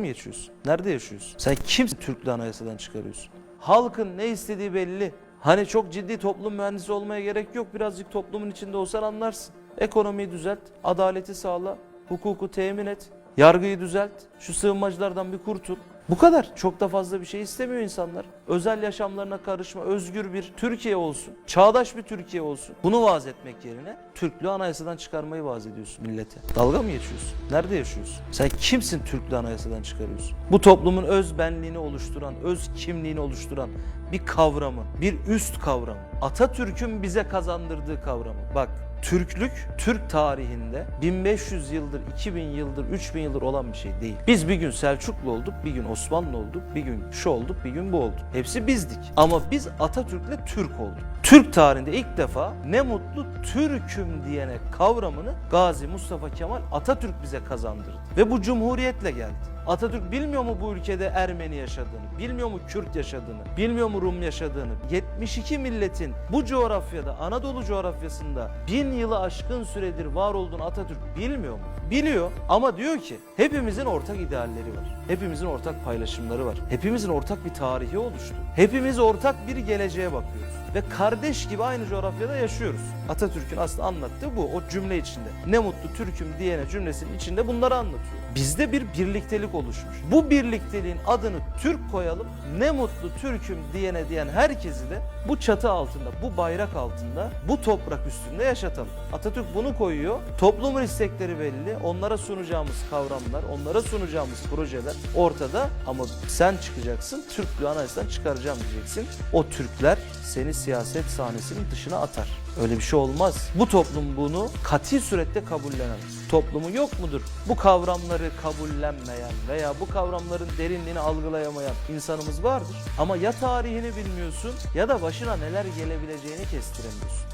mı geçiyorsun? Nerede yaşıyorsun? Sen kimsin Türklüğü anayasadan çıkarıyorsun? Halkın ne istediği belli. Hani çok ciddi toplum mühendisi olmaya gerek yok. Birazcık toplumun içinde olsan anlarsın. Ekonomiyi düzelt, adaleti sağla, hukuku temin et, yargıyı düzelt, şu sığınmacılardan bir kurtul. Bu kadar. Çok da fazla bir şey istemiyor insanlar. Özel yaşamlarına karışma, özgür bir Türkiye olsun. Çağdaş bir Türkiye olsun. Bunu vaaz etmek yerine Türklüğü anayasadan çıkarmayı vaaz ediyorsun millete. Dalga mı geçiyorsun? Nerede yaşıyorsun? Sen kimsin Türklüğü anayasadan çıkarıyorsun? Bu toplumun öz benliğini oluşturan, öz kimliğini oluşturan bir kavramı, bir üst kavramı. Atatürk'ün bize kazandırdığı kavramı. Bak Türklük, Türk tarihinde 1500 yıldır, 2000 yıldır, 3000 yıldır olan bir şey değil. Biz bir gün Selçuklu olduk, bir gün Osmanlı olduk, bir gün şu olduk, bir gün bu olduk. Hepsi bizdik. Ama biz Atatürk'le Türk olduk. Türk tarihinde ilk defa ne mutlu Türk'üm diyene kavramını Gazi Mustafa Kemal Atatürk bize kazandırdı. Ve bu cumhuriyetle geldi. Atatürk bilmiyor mu bu ülkede Ermeni yaşadığını, bilmiyor mu Kürt yaşadığını, bilmiyor mu Rum yaşadığını? 72 milletin bu coğrafyada, Anadolu coğrafyasında bin yılı aşkın süredir var olduğunu Atatürk bilmiyor mu? Biliyor ama diyor ki hepimizin ortak idealleri var. Hepimizin ortak paylaşımları var. Hepimizin ortak bir tarihi oluştu. Hepimiz ortak bir geleceğe bakıyoruz. Ve kardeş gibi aynı coğrafyada yaşıyoruz. Atatürk'ün aslında anlattığı bu o cümle içinde. Ne mutlu Türk'üm diyene cümlesinin içinde bunları anlatıyor. Bizde bir birliktelik oluşmuş. Bu birlikteliğin adını Türk koyalım. Ne mutlu Türk'üm diyene diyen herkesi de bu çatı altında, bu bayrak altında, bu toprak üstünde yaşatalım. Atatürk bunu koyuyor. Toplumun istekleri belli. Onlara sunacağımız kavramlar, onlara sunacağımız projeler ortada. Ama sen çıkacaksın, Türklüğü anayasadan çıkaracağım diyeceksin. O Türkler seni siyaset sahnesinin dışına atar. Öyle bir şey olmaz. Bu toplum bunu kati surette kabullenemez. Toplumu yok mudur? Bu kavramları kabullenmeyen veya bu kavramların derinliğini algılayamayan insanımız vardır. Ama ya tarihini bilmiyorsun ya da başına neler gelebileceğini kestiremiyorsun.